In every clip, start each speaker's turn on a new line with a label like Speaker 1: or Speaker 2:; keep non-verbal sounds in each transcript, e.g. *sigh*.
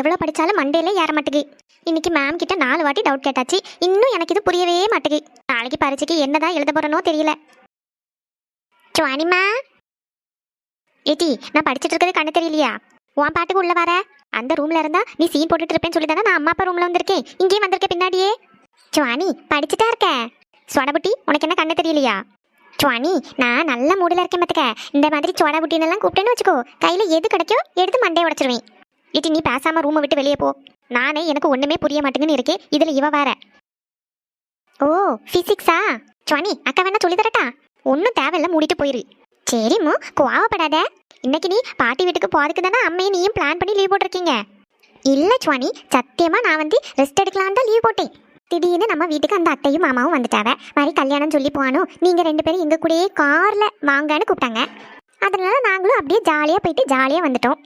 Speaker 1: எவ்வளோ படிச்சாலும் மண்டேல ஏற மாட்டேங்குது. இன்னைக்கு மேம் கிட்ட நாலு வாட்டி டவுட் கேட்டாச்சு. இன்னும் எனக்கு இது புரியவே மாட்டேங்குது. நாளைக்கு பரீட்சைக்கு என்னதான் எழுத போகிறனோ தெரியல. சுவானிமா ஏட்டி நான் படிச்சுட்டு இருக்கிறது கண்ணு தெரியலையா? உன் பாட்டுக்கு உள்ள வர. அந்த ரூம்ல இருந்தா நீ சீன் போட்டுட்டு இருப்பேன்னு சொல்லி தானே நான் அம்மா அப்பா ரூம்ல வந்திருக்கேன். இங்கேயும் வந்திருக்கேன் பின்னாடியே. சுவானி படிச்சுட்டா இருக்க? சுவடபுட்டி உனக்கு என்ன கண்ணு தெரியலையா? சுவானி நான் நல்ல மூடில் இருக்கேன் பார்த்துக்க இந்த மாதிரி சோடா புட்டினெல்லாம் கூப்பிட்டேன்னு வச்சுக்கோ. கையில் எது கிடைக்கோ எடுத்து மண்டையை உடச்சிருவேன். இட்டி நீ பேசாமல் ரூமை விட்டு வெளியே போ. நானே எனக்கு ஒன்றுமே புரிய மாட்டேங்குன்னு இருக்கேன் இதில் இவ வேற. ஓ ஃபிசிக்ஸா சுவானி அக்கா வேணா சொல்லி தரட்டா? ஒன்றும் தேவையில்ல மூடிட்டு போயிரு. சரிம்மா கோவப்படாத. இன்னைக்கு நீ பாட்டி வீட்டுக்கு போகிறதுக்கு தானே அம்மையை நீயும் பிளான் பண்ணி லீவ் போட்டிருக்கீங்க. இல்லை சுவானி சத்தியமாக நான் வந்து ரெஸ்ட் எடுக்கலாம் தான் லீவ் போட்டேன். திடீர்னு நம்ம வீட்டுக்கு அந்த அத்தையும் மாமாவும் வந்துட்டாவ. மாதிரி கல்யாணம் சொல்லி போனோம் நீங்கள் ரெண்டு பேரும் எங்கள் கூடயே காரில் வாங்கன்னு கூப்பிட்டாங்க. அதனால நாங்களும் அப்படியே ஜாலியாக போயிட்டு ஜாலியாக வந்துட்டோம்.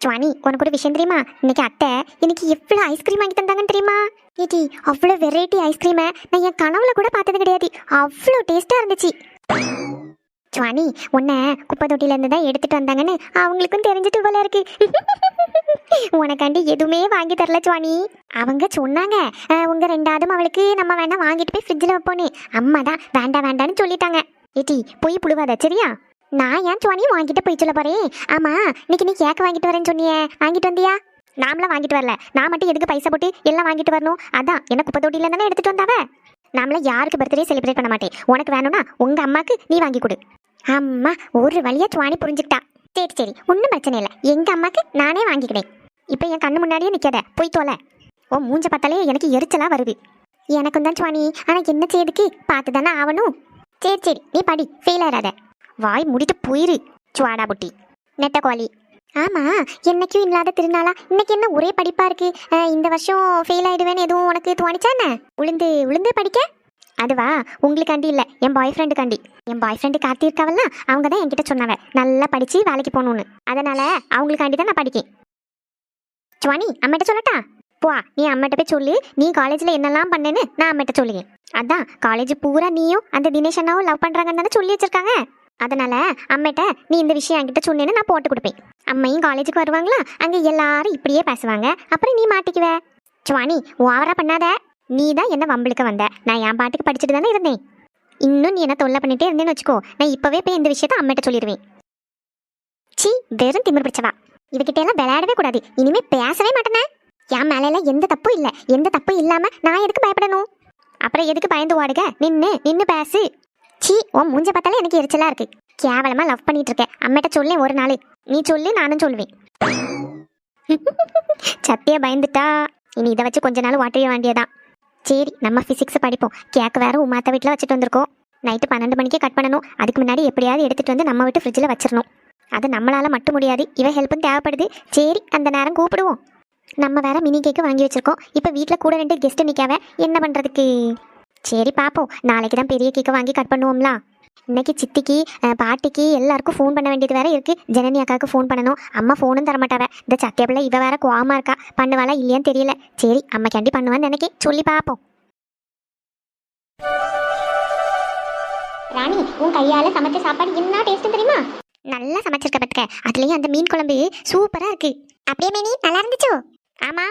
Speaker 1: சுவானி உனக்கு ஒரு விஷயம் தெரியுமா? இன்னைக்கு அத்தை இன்னைக்கு எவ்வளோ ஐஸ்கிரீம் வாங்கி தந்தாங்கன்னு தெரியுமா? ஏடி அவ்வளோ வெரைட்டி ஐஸ்கிரீமை நான் என் கனவுல கூட பார்த்தது கிடையாது. அவ்வளோ டேஸ்ட்டாக இருந்துச்சு. சுவானி உன்னை குப்பை தொட்டிலேருந்து தான் எடுத்துட்டு வந்தாங்கன்னு அவங்களுக்கும் தெரிஞ்சுட்டு போல இருக்கு. *laughs* உனக்காண்டி எதுவுமே வாங்கி தரல சுவானி அவங்க சொன்னாங்க உங்கள் உங்க ரெண்டாவதும் அவளுக்கு நம்ம வேணா வாங்கிட்டு போய் ஃப்ரிட்ஜில் வைப்போன்னு. அம்மா தான் வேண்டாம் வேண்டாம்னு சொல்லிட்டாங்க. ஏட்டி போய் புழுவாத சரியா? நான் ஏன் சுவானி வாங்கிட்டு போய் சொல்ல போறேன்? ஆமா இன்னைக்கு நீ கேக் வாங்கிட்டு வரேன்னு சொன்னியே. வாங்கிட்டு வந்தியா? நாமளாம் வாங்கிட்டு வரல. நான் மட்டும் எதுக்கு பைசா போட்டு எல்லாம் வாங்கிட்டு வரணும்? அதான் என்ன குப்பை தொட்டில தானே எடுத்துட்டு வந்தாவ? நாமள யாருக்கு பர்த்டே செலிப்ரேட் பண்ண மாட்டேன். உனக்கு வேணும்னா உங்க அம்மாக்கு நீ வாங்கி கொடு. அம்மா ஒரு வழியா சுவானி புரிஞ்சுக்கிட்டா. சரி சரி ஒன்றும் பிரச்சனை இல்லை. எங்க அம்மாக்கு நானே வாங்கிக்கிறேன். இப்போ என் கண்ணு முன்னாடியே நிற்காத போய் தோல. ஓ மூஞ்ச பார்த்தாலே எனக்கு எரிச்சலா வருது. எனக்கும் தான் சுவானி ஆனா என்ன செய்யுதுக்கு பார்த்து தானே ஆகணும். சரி சரி நீ படி. ஃபெயில் ஆயிடாத வாய் முடிட்டு போயிரு சுவாடா புட்டி. நெட்ட கோழி. ஆமா என்னைக்கும் இல்லாத திருநாளா? இன்னைக்கு என்ன ஒரே படிப்பா இருக்கு? இந்த வருஷம் ஃபெயில் ஆயிடுவேன்னு எதுவும் உனக்கு தோணிச்சா என்ன? உளுந்து உளுந்து படிக்க? அதுவா உங்களுக்காண்டி இல்லை என் பாய் ஃப்ரெண்டுக்காண்டி என் பாய் ஃப்ரெண்டு காத்திருக்காவல்ல அவங்க தான் என்கிட்ட சொன்னாங்க நல்லா படித்து வேலைக்கு போகணுன்னு அதனால அவங்களுக்காண்டி தான் நான் படிக்கேன். சுவானி அம்மிட்ட சொல்லட்டா? போ நீ அம்மிட்ட போய் சொல்லு நீ காலேஜ்ல என்னெல்லாம் பண்ணேன்னு நான் அம்மிட்ட சொல்லுவேன். அதான் காலேஜ் பூரா நீயும் அந்த தினேஷ் அண்ணாவும் லவ் பண்றாங்கன்னு தானே சொல்லி வச்சிருக்காங்க. அதனால அம்மிட்ட நீ இந்த விஷயம் என்கிட்ட சொன்னேன்னு நான் போட்டு கொடுப்பேன். அம்மையும் காலேஜுக்கு வருவாங்களா? அங்க எல்லாரும் இப்படியே பேசுவாங்க. அப்புறம் நீ மாட்டிக்குவ? சுவாணி ஓவரா பண்ணாத. நீ தான் என்ன வம்பளுக்கு வந்த? நான் என் பாட்டுக்கு படிச்சுட்டு தானே இருந்தேன். இன்னும் நீ என்ன தொல்லை பண்ணிட்டே இருந்தேன்னு வச்சுக்கோ. நான் இப்பவே போய் இந்த விஷயத்த அம்மிட்ட சொல்லிடுவேன். சி வெறும் திமிர் பிடிச்சவா. இதுகிட்ட எல்லாம் விளையாடவே கூடாது. இனிமே பேசவே மாட்டேனே. என் மேல எந்த தப்பும் இல்லை. எந்த தப்பும் இல்லாம நான் எதுக்கு பயப்படணும்? அப்புறம் எதுக்கு பயந்து ஓடுக? நின்னு நின்னு பேசு. சீ உன் மூஞ்ச பார்த்தாலே எனக்கு எரிச்சலா இருக்கு. கேவலமா லவ் பண்ணிட்டு இருக்க அம்மிட்ட சொல்லேன் ஒரு நாள். நீ சொல்லு நானும் சொல்லுவேன் *laughs* சத்தியா பயந்துட்டா. இனி இதை வச்சு கொஞ்ச நாள் வாட்டிய வேண்டியதான் சரி நம்ம ஃபிசிக்ஸ் படிப்போம். கேக் வேற உமாத்த வீட்டில் வச்சுட்டு வந்திருக்கோம். நைட்டு பன்னெண்டு மணிக்கே கட் பண்ணணும். அதுக்கு முன்னாடி எப்படியாவது எடுத்துட்டு வந்து நம்ம வீட்டு ஃப்ரிட்ஜில் வச்சிடணும். அது நம்மளால மட்டும் முடியாது. இவ ஹெல்ப்பும் தேவைப்படுது. சரி அந்த நேரம் கூப்பிடுவோம். நம்ம வேற மினி கேக்கு வாங்கி வச்சிருக்கோம். இப்போ வீட்டில் கூட ரெண்டு கெஸ்ட் நிற்காவ என்ன பண்ணுறதுக்கு சரி பார்ப்போம் நாளைக்கு தான் பெரிய கேக்கை வாங்கி கட் பண்ணுவோம்ல. இன்னைக்கு சித்திக்கு பாட்டிக்கு எல்லாருக்கும் ஃபோன் பண்ண வேண்டியது வேற இருக்கு. ஜனனி அக்காவுக்கு ஃபோன் பண்ணணும். அம்மா ஃபோனும் தர மாட்டாவ இந்த பிள்ளை இவ வேற கோவமா இருக்கா? பண்ணுவாளா இல்லையான்னு தெரியல. சரி அம்மா கேண்டி பண்ணுவான்னு நினைக்கேன். சொல்லி பார்ப்போம் ராணி உன் கையால சமைச்ச சாப்பாடு என்ன டேஸ்ட் தெரியுமா? நல்லா சமைச்சிருக்க பத்துக்க. அதுலயும் அந்த மீன் குழம்பு சூப்பரா இருக்கு. அப்படியே மேனி நல்லா இருந்துச்சோ? ஆமா.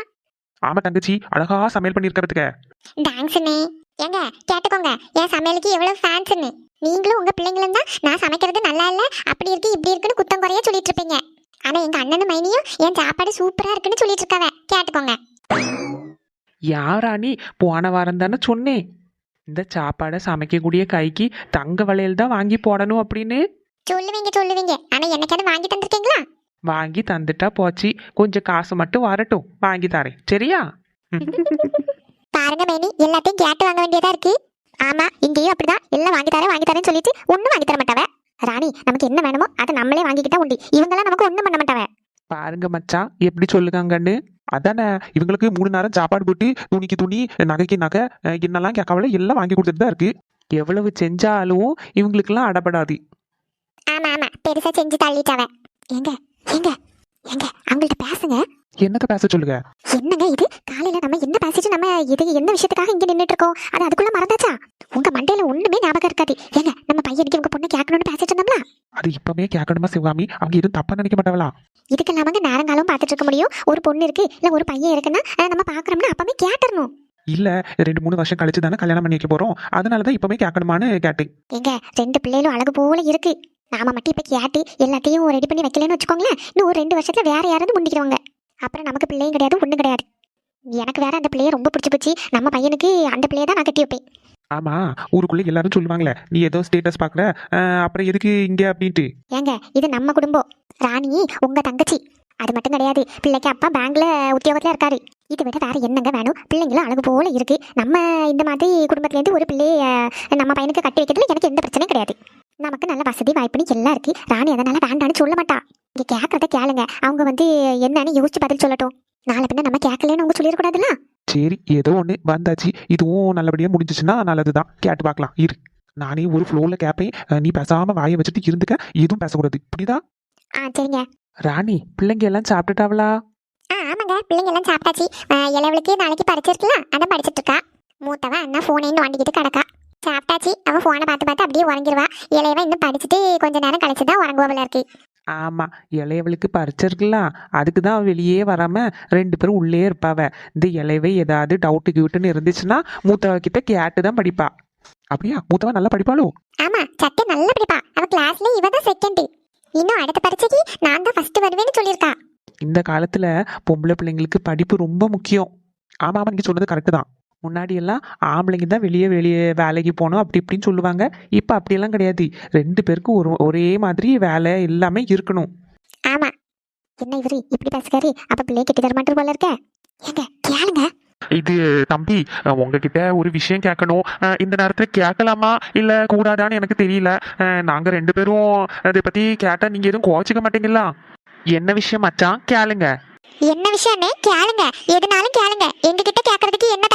Speaker 2: ஆமா தங்கச்சி அழகா சமையல் பண்ணியிருக்கிறதுக்க
Speaker 1: தேங்க்ஸ்ண்ணே ஏங்க கேட்டுக்கோங்க. என் சமையலுக்கு எவ்வளவு ஃபேன்ஸ்னு நீங்களும் உங்க பிள்ளைங்களும் தான் நான் சமைக்கிறது நல்லா இல்ல அப்படி இருக்கு இப்படி இருக்குன்னு குத்தம் குறைய சொல்லிட்டு இருப்பீங்க. ஆனா எங்க அண்ணனும் மைனியும் என் சாப்பாடு சூப்பரா இருக்குன்னு சொல்லிட்டு இருக்காவ. கேட்டுக்கோங்க.
Speaker 2: யாராணி போன வாரம் தானே சொன்னேன். இந்த சாப்பாடை சமைக்கக்கூடிய கைக்கு தங்க வளையல் தான் வாங்கி போடணும் அப்படின்னு.
Speaker 1: சொல்லுவீங்க சொல்லுவீங்க. ஆனா என்னைக்காவது வாங்கி தந்திருக்கீங்களா?
Speaker 2: வாங்கி தந்துட்டா போச்சு. கொஞ்சம் காசு மட்டும் வரட்டும். வாங்கி தரேன். சரியா? *laughs*
Speaker 1: பாருங்க மேனி. எல்லாத்தையும் கேட்டு வாங்க வேண்டியதா இருக்கு. ஆமா இங்கேயும் அப்படிதான். எல்லாம் வாங்கி தரேன் வாங்கி தரேன்னு சொல்லிட்டு ஒண்ணும் வாங்கி தர மாட்டாவ. ராணி நமக்கு என்ன வேணுமோ அதை நம்மளே வாங்கிக்கிட்டா உண்டு. இவங்கெல்லாம் நமக்கு ஒண்ணும் பண்ண மாட்டாவ.
Speaker 2: பாருங்க மச்சான். எப்படி சொல்லுகாங்கன்னு. அதானே இவங்களுக்கு மூணு நேரம் சாப்பாடு போட்டு துணிக்கு துணி நகைக்கு நகை என்னெல்லாம் கேட்கவல எல்லாம் வாங்கி கொடுத்துட்டு தான் இருக்கு. எவ்வளவு செஞ்சாலும் இவங்களுக்கெல்லாம் அடப்படாது.
Speaker 1: ஆமா ஆமா. பெருசா செஞ்சு தள்ளிட்டாவ. எங்க எங்க எங்க அவங்கள்ட்ட பேசுங்க.
Speaker 2: என்னத்த பேச சொல்லுங்க?
Speaker 1: என்னங்க இது? காலையில நம்ம என்ன பேசிட்டு நம்ம இது என்ன விஷயத்துக்காக இங்க நின்னுட்டு இருக்கோம் அது அதுக்குள்ள மறந்தாச்சா? உங்க மண்டையில ஒண்ணுமே ஞாபகம் இருக்காது. ஏங்க நம்ம பையனுக்கு உங்க பொண்ணு கேட்கணும்னு பேசிட்டு இருந்தோம்ல?
Speaker 2: அது இப்பவே கேட்கணுமா சிவகாமி அவங்க எதுவும் தப்பா நினைக்க மாட்டாங்களா?
Speaker 1: இதுக்கெல்லாம் வந்து நேரங்காலம் பார்த்துட்டு இருக்க முடியும். ஒரு பொண்ணு இருக்கு இல்ல ஒரு பையன் இருக்குன்னா நம்ம பாக்குறோம்னா அப்பவே கேட்டுறணும்.
Speaker 2: இல்ல ரெண்டு மூணு வருஷம் கழிச்சு தானே கல்யாணம் பண்ணி வைக்க போறோம். அதனாலதான் இப்பவே கேட்கணுமான்னு கேட்டேன்.
Speaker 1: எங்க ரெண்டு பிள்ளைகளும் அழகு போல இருக்கு. நாம மட்டும் இப்ப கேட்டு எல்லாத்தையும் ரெடி பண்ணி வைக்கலன்னு வச்சுக்கோங்களேன். இன்னும் ஒரு ரெண்டு வருஷத்துல வேற யாராவது முந்திக்கிறவங்க அப்புறம் நமக்கு பிள்ளையும் கிடையாது ஒண்ணும் கிடையாது. எனக்கு வேற அந்த பிள்ளைய ரொம்ப பிடிச்சி போச்சு. நம்ம பையனுக்கு அந்த பிள்ளைய தான் நான் கட்டி வைப்பேன்.
Speaker 2: ஆமா ஊருக்குள்ள எல்லாரும் சொல்லுவாங்களே நீ ஏதோ ஸ்டேட்டஸ் பாக்குற அஹ், அப்புறம் எதுக்கு இங்க? அப்படின்ட்டு.
Speaker 1: ஏங்க இது நம்ம குடும்பம். ராணி உங்க தங்கச்சி. அது மட்டும் கிடையாது பிள்ளைக்கு அப்பா பேங்க்ல உத்தியோகத்துல இருக்காரு. இதை விட வேற என்னங்க வேணும்? பிள்ளைங்களும் அழகு போல இருக்கு. நம்ம இந்த மாதிரி குடும்பத்துல இருந்து ஒரு பிள்ளைய நம்ம பையனுக்கு கட்டி வைக்கிறதுல எனக்கு எந்த பிரச்சனையும் கிடையாது. நமக்கு நல்ல வசதி வாய்ப்புன்னு எல்லாம் இருக்கு. ராணி அதனால வேண்டான்னு சொல்ல மாட்டா. இங்க கேட்கறத கேளுங்க. அவங்க வந்து என்னன்னு யோசிச்சு பதில் சொல்லட்டும். நாளை பின்ன நம்ம கேட்கலன்னு அவங்க சொல்லிடக்கூடாதுல்ல?
Speaker 2: சரி ஏதோ ஒன்று வந்தாச்சு. இதுவும் நல்லபடியாக முடிஞ்சிச்சுன்னா நல்லதுதான். கேட்டு பார்க்கலாம். இரு. நானே ஒரு ஃப்ளோவில் கேட்பேன் நீ பேசாம வாயை வச்சுட்டு இருந்துக்க. எதுவும் பேசக்கூடாது. புரியுதா?
Speaker 1: ஆ சரிங்க.
Speaker 2: ராணி பிள்ளைங்க எல்லாம் சாப்பிட்டுட்டாவளா?
Speaker 1: ஆ ஆமாங்க. பிள்ளைங்க எல்லாம் சாப்பிட்டாச்சு. இளவளுக்கு நாளைக்கு படிச்சிருக்கலாம் அதான் படிச்சிட்டு இருக்கா. மூத்தவ அண்ணா ஃபோனையும் நோண்டிக்கிட்டு கிடக்கா. சாப்பிட்டாச்சு. அவ ஃபோனை பார்த்து பார்த்து அப்படியே உறங்கிடுவா இளையவ இன்னும் படிச்சுட்டு கொஞ்ச நேரம் கழிச்சு தான் உறங்குவல இருக்கு.
Speaker 2: ஆமா இளையவளுக்கு பறிச்சிருக்கலாம் அதுக்கு தான் வெளியே வராம ரெண்டு பேரும் உள்ளே இருப்பாவ. இந்த இளையவை ஏதாவது டவுட்டு கிவுட்டுன்னு இருந்துச்சுன்னா மூத்தவ கிட்ட கேட்டு தான் படிப்பா. அப்படியா? மூத்தவ நல்லா படிப்பாளோ?
Speaker 1: ஆமா சட்டை நல்லா படிப்பா. அவ கிளாஸ்ல இவ தான் செகண்ட் இன்னும் அடுத்த பரீட்சைக்கு நான் தான் ஃபர்ஸ்ட் வருவேன்னு சொல்லியிருக்கா.
Speaker 2: இந்த காலத்துல பொம்பளை பிள்ளைங்களுக்கு படிப்பு ரொம்ப முக்கியம். ஆமா ஆமா நீங்க சொன்னது கரெக்டு தான். முன்னாடி எல்லாம் ஆம்பளைங்க தான் வெளியே வெளியே வேலைக்கு போகணும் அப்படி இப்படின்னு சொல்லுவாங்க. இப்போ அப்படியெல்லாம் கிடையாது. ரெண்டு பேருக்கும் ஒரு ஒரே மாதிரி வேலை எல்லாமே இருக்கணும்.
Speaker 1: ஆமா. என்ன இவரு இப்படி பேசுறாரு? அப்ப பிள்ளைய கெட்டி தர போல இருக்க. ஏங்க கேளுங்க.
Speaker 2: இது தம்பி உங்ககிட்ட ஒரு விஷயம் கேட்கணும். இந்த நேரத்துல கேட்கலாமா? இல்ல கூடாதான்னு எனக்கு தெரியல. நாங்க ரெண்டு பேரும் அதை பத்தி கேட்டா நீங்க எதுவும் கோச்சிக்க மாட்டீங்களா? என்ன விஷயம் மச்சான்? கேளுங்க.
Speaker 1: என்ன விஷயம்னே? கேளுங்க. எதுனாலும் கேளுங்க. எங்க கிட்ட கேக்குறதுக்கு என்ன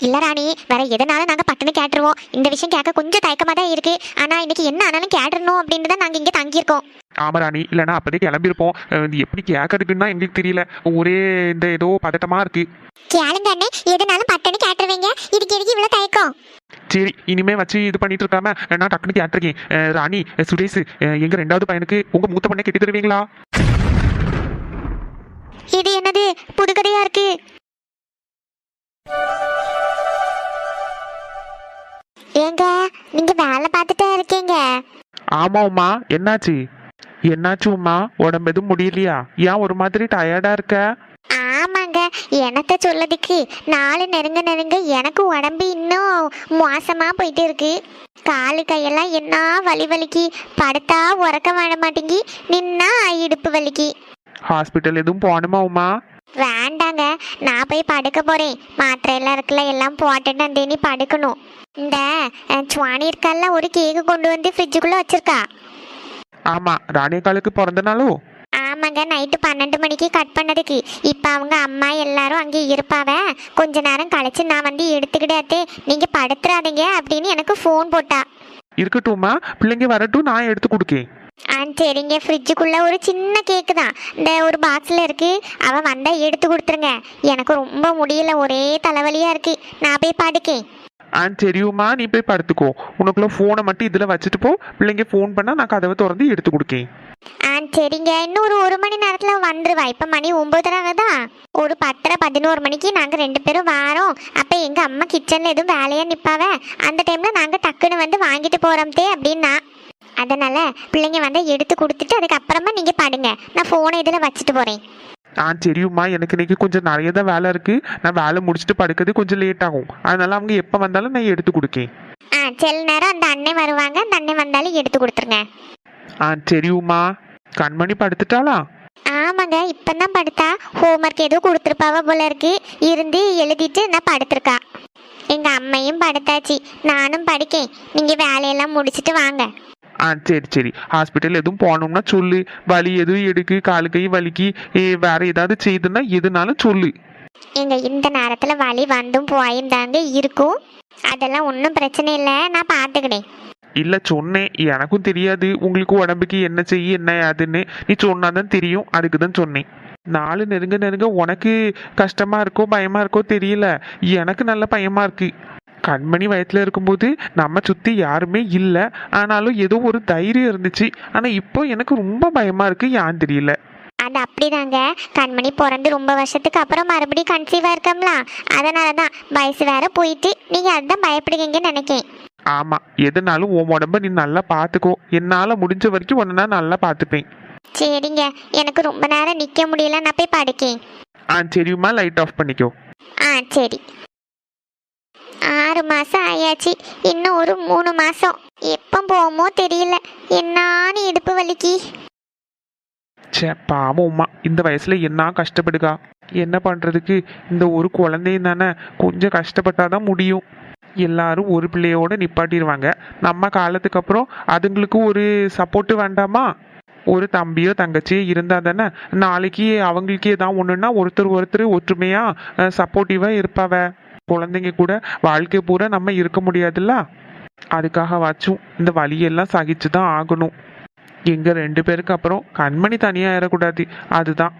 Speaker 1: இல்ல ராணி வேற எதனாலும் நாங்க பட்டுன்னு கேட்டுருவோம். இந்த விஷயம் கேட்க கொஞ்சம் தயக்கமா தான் இருக்கு. ஆனா இன்னைக்கு என்ன ஆனாலும் கேட்டுறணும் அப்படின்னு தான் நாங்க இங்க தங்கியிருக்கோம்.
Speaker 2: ஆமராணி இல்லைன்னா அப்பதே கிளம்பியிருப்போம். அஹ், இது எப்படி கேட்கறதுக்குன்னா எங்களுக்கு தெரியல. ஒரே இந்த ஏதோ பதட்டமா இருக்கு.
Speaker 1: கேளுங்க அண்ணே எதுனாலும் பட்டுன்னு கேட்டுருவீங்க. இதுக்கு எதுக்கு இவ்வளவு தயக்கம்?
Speaker 2: சரி இனிமே வச்சு இது பண்ணிட்டு இருக்காம அஹ், நான் டக்குனு கேட்டிருக்கேன். அஹ், ராணி அஹ், சுரேஷ் அஹ், எங்க ரெண்டாவது பையனுக்கு உங்க மூத்த பண்ணை கட்டி தருவீங்களா?
Speaker 1: இது என்னது புதுக்கதையா இருக்கு? ஏங்க நீங்க வேலை பார்த்துட்டே இருக்கீங்க.
Speaker 2: ஆமா உமா. என்னாச்சு? என்னாச்சு உமா? உடம்பு எதுவும் முடியலையா? ஏன் ஒரு மாதிரி டயர்டா இருக்க?
Speaker 1: ஆமாங்க. எனத்த சொல்லதுக்கு? நாலு நெருங்க நெருங்க எனக்கு உடம்பு இன்னும் மோசமா போயிட்டு இருக்கு. காலு கையெல்லாம் என்ன வலி வலிக்கு? படுத்தா உறக்க வர மாட்டேங்கி நின்னா இடுப்பு வலிக்கு.
Speaker 2: ஹாஸ்பிட்டல் எதுவும் போகணுமா உமா?
Speaker 1: வேண்டாங்க. நான் போய் படுக்க போறேன். மாத்திரை எல்லாம் இருக்குல்ல எல்லாம் போட்டுட்டு நீ படுக்கணும். இந்த அஹ், சுவானி இருக்கல்ல ஒரு கேக்கு கொண்டு வந்து ஃப்ரிட்ஜுக்குள்ள வச்சிருக்கா?
Speaker 2: ஆமா ராணியக்காலுக்கு பிறந்த நாளோ?
Speaker 1: ஆமாங்க நைட்டு பன்னெண்டு மணிக்கு கட் பண்ணதுக்கு. இப்போ அவங்க அம்மா எல்லாரும் அங்கே இருப்பாவ? கொஞ்ச நேரம் கழிச்சு நான் வந்து எடுத்துக்கிட்டே நீங்க படுத்துறாதீங்க அப்படின்னு எனக்கு ஃபோன் போட்டா.
Speaker 2: இருக்கட்டும்மா பிள்ளைங்க வரட்டும் நான் எடுத்து கொடுக்கேன்.
Speaker 1: ஆ சரிங்க. ஃப்ரிட்ஜுக்குள்ள ஒரு சின்ன கேக்கு தான். இந்த ஒரு பாக்ஸில் இருக்கு. அவ வந்தா எடுத்து கொடுத்துருங்க. எனக்கு ரொம்ப முடியல. ஒரே தலைவலியா இருக்கு. நான் போய் படுக்கேன்.
Speaker 2: ஆ சரியுமா நீ போய் படுத்துக்கோ. உனக்குள்ள ஃபோனை மட்டும் இதில் வச்சுட்டு போ. பிள்ளைங்க ஃபோன் பண்ணால் நான் கதவை திறந்து எடுத்து கொடுக்கேன்.
Speaker 1: ஆ சரிங்க. இன்னும் ஒரு ஒரு மணி நேரத்தில் வந்துருவா. இப்போ மணி ஒம்பதரை தான் ஒரு பத்தரை பதினோரு மணிக்கு நாங்கள் ரெண்டு பேரும் வாரோம். அப்போ எங்கள் அம்மா கிச்சனில் எதுவும் வேலையாக நிற்பாவ அந்த டைமில் நாங்கள் டக்குன்னு வந்து வாங்கிட்டு போகிறோம்தே அப்படின்னா. அதனால் பிள்ளைங்க வந்து எடுத்து கொடுத்துட்டு அதுக்கப்புறமா நீங்கள் படுங்க. நான் ஃபோனை இதில் வச்சுட்டு போகிறேன்
Speaker 2: ஆ சரியும்மா எனக்கு இன்னைக்கு கொஞ்சம் நிறைய தான் வேலை இருக்கு. நான் வேலை முடிச்சுட்டு படுக்கிறது கொஞ்சம் லேட் ஆகும். அதனால அவங்க எப்போ வந்தாலும் நான் எடுத்து கொடுக்கேன்.
Speaker 1: ஆ சில நேரம் அந்த அண்ணன் வருவாங்க. அந்த அண்ணன் வந்தாலும் எடுத்து கொடுத்துருங்க.
Speaker 2: ஆ சரியும்மா கண்மணி படுத்துட்டாளா?
Speaker 1: ஆமாங்க இப்பதான் படுத்தா. ஹோம்ஒர்க் ஏதோ கொடுத்துருப்பாவ போல இருக்கு. இருந்து எழுதிட்டு நான் படுத்திருக்கா? எங்க அம்மையும் படுத்தாச்சு. நானும் படிக்கேன். நீங்க வேலையெல்லாம் முடிச்சிட்டு வாங்க.
Speaker 2: ஆ சரி சரி. ஹாஸ்பிட்டல் எதுவும் போகணும்னா சொல்லு. வலி எதுவும் எடுக்கு காலு கை வலிக்கு வேற ஏதாவது செய்யுதுன்னா எதுனாலும் சொல்லு.
Speaker 1: எங்க இந்த நேரத்துல வலி வந்தும் போயும் தாங்க இருக்கும். அதெல்லாம் ஒன்றும் பிரச்சனை இல்லை. நான் பார்த்துக்கினேன்
Speaker 2: இல்ல சொன்னேன். எனக்கும் தெரியாது. உங்களுக்கு உடம்புக்கு என்ன செய்ய என்ன அதுன்னு நீ சொன்னாதான் தெரியும். அதுக்கு தான் சொன்னேன். நாலு நெருங்க நெருங்க உனக்கு கஷ்டமா இருக்கோ பயமா இருக்கோ தெரியல. எனக்கு நல்ல பயமா இருக்கு. கண்மணி வயத்துல இருக்கும்போது நம்ம சுத்தி யாருமே இல்லை. ஆனாலும் ஏதோ ஒரு தைரியம் இருந்துச்சு. ஆனா இப்போ எனக்கு ரொம்ப பயமா இருக்கு ஏன் தெரியல.
Speaker 1: அது அப்படிதாங்க. கண்மணி பிறந்து ரொம்ப வருஷத்துக்கு அப்புறம் மறுபடியும் கன்சீவா இருக்கம்ல அதனால தான் வயசு வேற போயிட்டு நீங்க அதுதான் பயப்படுவீங்கன்னு நினைக்கேன்.
Speaker 2: ஆமா எதுனாலும் உன் உடம்ப நீ நல்லா பாத்துக்கோ. என்னால முடிஞ்ச வரைக்கும் நான் நல்லா பாத்துப்பேன்.
Speaker 1: சரிங்க. எனக்கு ரொம்ப நேரம் நிக்க முடியல நான் போய் படுக்கேன்.
Speaker 2: ஆ சரிம்மா லைட் ஆஃப் பண்ணிக்கோ.
Speaker 1: ஆ சரி. ஆறு மாதம் ஆயாச்சு. இன்னும் ஒரு மூணு மாதம் எப்போ போமோ தெரியல. என்னான்னு இடுப்பு வலிக்கு.
Speaker 2: ச்சே பாவம் உமா இந்த வயசுல என்ன கஷ்டப்படுகா? என்ன பண்றதுக்கு? இந்த ஒரு குழந்தையும் தானே கொஞ்சம் கஷ்டப்பட்டாதான் முடியும். எல்லாரும் ஒரு பிள்ளையோட நிப்பாட்டிடுவாங்க நம்ம காலத்துக்கு அப்புறம் அதுங்களுக்கு ஒரு சப்போர்ட்டு வேண்டாமா? ஒரு தம்பியோ தங்கச்சியோ இருந்தா தானே நாளைக்கு அவங்களுக்கு ஏதாவது ஒன்றுன்னா ஒருத்தர் ஒருத்தர் ஒற்றுமையா சப்போர்ட்டிவா இருப்பாவ. குழந்தைங்க கூட வாழ்க்கை பூரா நம்ம இருக்க முடியாதுல்ல? அதுக்காக வாச்சும் இந்த வழியெல்லாம் சகிச்சு தான் ஆகணும். எங்க ரெண்டு பேருக்கு அப்புறம் கண்மணி தனியா ஏறக்கூடாது. அதுதான்.